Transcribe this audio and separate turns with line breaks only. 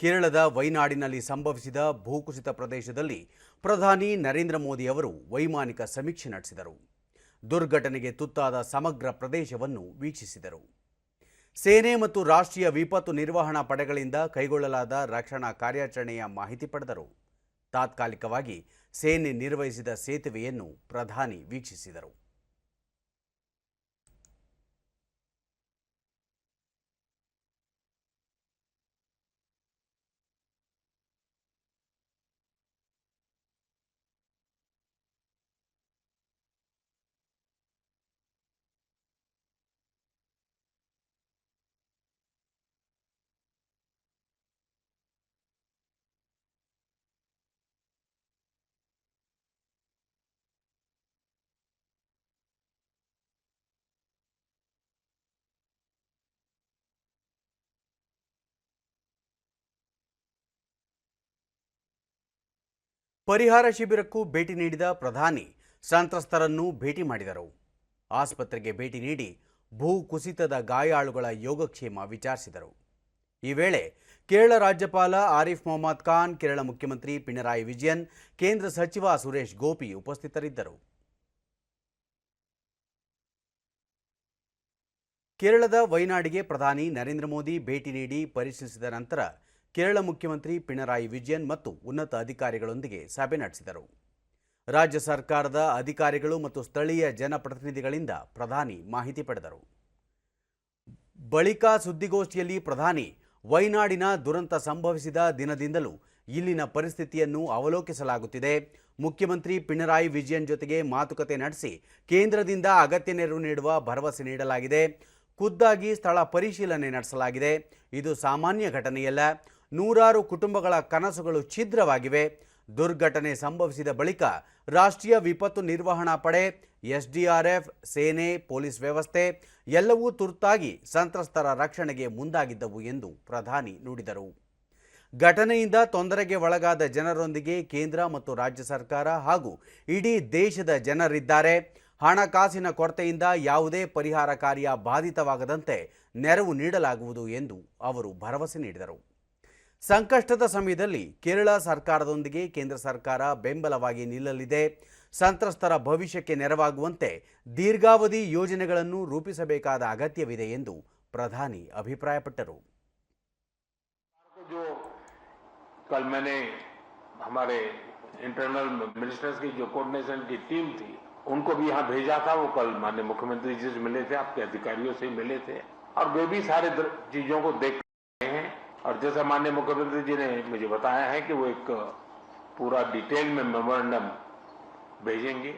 ಕೇರಳದ ವೈನಾಡಿನಲ್ಲಿ ಸಂಭವಿಸಿದ ಭೂಕುಸಿತ ಪ್ರದೇಶದಲ್ಲಿ ಪ್ರಧಾನಿ ನರೇಂದ್ರ ಮೋದಿ ಅವರು ವೈಮಾನಿಕ ಸಮೀಕ್ಷೆ ನಡೆಸಿದರು. ದುರ್ಘಟನೆಗೆ ತುತ್ತಾದ ಸಮಗ್ರ ಪ್ರದೇಶವನ್ನು ವೀಕ್ಷಿಸಿದರು. ಸೇನೆ ಮತ್ತು ರಾಷ್ಟ್ರೀಯ ವಿಪತ್ತು ನಿರ್ವಹಣಾ ಪಡೆಗಳಿಂದ ಕೈಗೊಳ್ಳಲಾದ ರಕ್ಷಣಾ ಕಾರ್ಯಾಚರಣೆಯ ಮಾಹಿತಿ ಪಡೆದರು. ತಾತ್ಕಾಲಿಕವಾಗಿ ಸೇನೆ ನಿರ್ವಹಿಸಿದ ಸೇತುವೆಯನ್ನು ಪ್ರಧಾನಿ ವೀಕ್ಷಿಸಿದರು. ಪರಿಹಾರ ಶಿಬಿರಕ್ಕೂ ಭೇಟಿ ನೀಡಿದ ಪ್ರಧಾನಿ ಸಂತ್ರಸ್ತರನ್ನು ಭೇಟಿ ಮಾಡಿದರು. ಆಸ್ಪತ್ರೆಗೆ ಭೇಟಿ ನೀಡಿ ಭೂ ಕುಸಿತದ ಗಾಯಾಳುಗಳ ಯೋಗಕ್ಷೇಮ ವಿಚಾರಿಸಿದರು. ಈ ವೇಳೆ ಕೇರಳ ರಾಜ್ಯಪಾಲ ಆರಿಫ್ ಮೊಹಮ್ಮದ್ ಖಾನ್, ಕೇರಳ ಮುಖ್ಯಮಂತ್ರಿ ಪಿಣರಾಯಿ ವಿಜಯನ್, ಕೇಂದ್ರ ಸಚಿವ ಸುರೇಶ್ ಗೋಪಿ ಉಪಸ್ಥಿತರಿದ್ದರು. ಕೇರಳದ ವೈನಾಡಿಗೆ ಪ್ರಧಾನಿ ನರೇಂದ್ರ ಮೋದಿ ಭೇಟಿ ನೀಡಿ ಪರಿಶೀಲಿಸಿದ ನಂತರ ಕೇರಳ ಮುಖ್ಯಮಂತ್ರಿ ಪಿಣರಾಯಿ ವಿಜಯನ್ ಮತ್ತು ಉನ್ನತ ಅಧಿಕಾರಿಗಳೊಂದಿಗೆ ಸಭೆ ನಡೆಸಿದರು. ರಾಜ್ಯ ಸರ್ಕಾರದ ಅಧಿಕಾರಿಗಳು ಮತ್ತು ಸ್ಥಳೀಯ ಜನಪ್ರತಿನಿಧಿಗಳಿಂದ ಪ್ರಧಾನಿ ಮಾಹಿತಿ ಪಡೆದರು. ಬಳಿಕ ಸುದ್ದಿಗೋಷ್ಠಿಯಲ್ಲಿ ಪ್ರಧಾನಿ ವೈನಾಡಿನ ದುರಂತ ಸಂಭವಿಸಿದ ದಿನದಿಂದಲೂ ಇಲ್ಲಿನ ಪರಿಸ್ಥಿತಿಯನ್ನು ಅವಲೋಕಿಸಲಾಗುತ್ತಿದೆ. ಮುಖ್ಯಮಂತ್ರಿ ಪಿಣರಾಯಿ ವಿಜಯನ್ ಜೊತೆಗೆ ಮಾತುಕತೆ ನಡೆಸಿ ಕೇಂದ್ರದಿಂದ ಅಗತ್ಯ ನೆರವು ನೀಡುವ ಭರವಸೆ ನೀಡಲಾಗಿದೆ. ಖುದ್ದಾಗಿ ಸ್ಥಳ ಪರಿಶೀಲನೆ ನಡೆಸಲಾಗಿದೆ. ಇದು ಸಾಮಾನ್ಯ ಘಟನೆಯಲ್ಲ. ನೂರಾರು ಕುಟುಂಬಗಳ ಕನಸುಗಳು ಛಿದ್ರವಾಗಿವೆ. ದುರ್ಘಟನೆ ಸಂಭವಿಸಿದ ಬಳಿಕ ರಾಷ್ಟ್ರೀಯ ವಿಪತ್ತು ನಿರ್ವಹಣಾ ಪಡೆ, ಎಸ್ಡಿಆರ್ಎಫ್, ಸೇನೆ, ಪೊಲೀಸ್ ವ್ಯವಸ್ಥೆ ಎಲ್ಲವೂ ತುರ್ತಾಗಿ ಸಂತ್ರಸ್ತರ ರಕ್ಷಣೆಗೆ ಮುಂದಾಗಿದ್ದವು ಎಂದು ಪ್ರಧಾನಿ ನುಡಿದರು. ಘಟನೆಯಿಂದ ತೊಂದರೆಗೆ ಒಳಗಾದ ಜನರೊಂದಿಗೆ ಕೇಂದ್ರ ಮತ್ತು ರಾಜ್ಯ ಸರ್ಕಾರ ಹಾಗೂ ಇಡೀ ದೇಶದ ಜನರಿದ್ದಾರೆ. ಹಣಕಾಸಿನ ಕೊರತೆಯಿಂದ ಯಾವುದೇ ಪರಿಹಾರ ಕಾರ್ಯ ಬಾಧಿತವಾಗದಂತೆ ನೆರವು ನೀಡಲಾಗುವುದು ಎಂದು ಅವರು ಭರವಸೆ ನೀಡಿದರು. ಸಂಕಷ್ಟದ ಸಮಯದಲ್ಲಿ ಕೇರಳ ಸರ್ಕಾರದೊಂದಿಗೆ ಕೇಂದ್ರ ಸರ್ಕಾರ ಬೆಂಬಲವಾಗಿ ನಿಲ್ಲಲಿದೆ ಸಂತ್ರಸ್ತರ ಭವಿಷ್ಯಕ್ಕೆ ನೆರವಾಗುವಂತೆ ದೀರ್ಘಾವಧಿ ಯೋಜನೆಗಳನ್ನು ರೂಪಿಸಬೇಕಾದ ಅಗತ್ಯವಿದೆ ಎಂದು ಪ್ರಧಾನಿ ಅಭಿಪ್ರಾಯಪಟ್ಟರು
जो कल मैंने हमारे इंटरनल मिनिस्टर्स की जो कोऑर्डिनेशन की टीम थी उनको भी यहाँ भेजा था वो कल माननीय मुख्यमंत्री जी से मिले थे आपके अधिकारियों से मिले थे और वे भी सारे दृ- चीजों को देख रहे हैं और जैसा माननीय मुख्यमंत्री जी ने मुझे बताया है कि वो एक पूरा डिटेल में मेमोरेंडम भेजेंगे।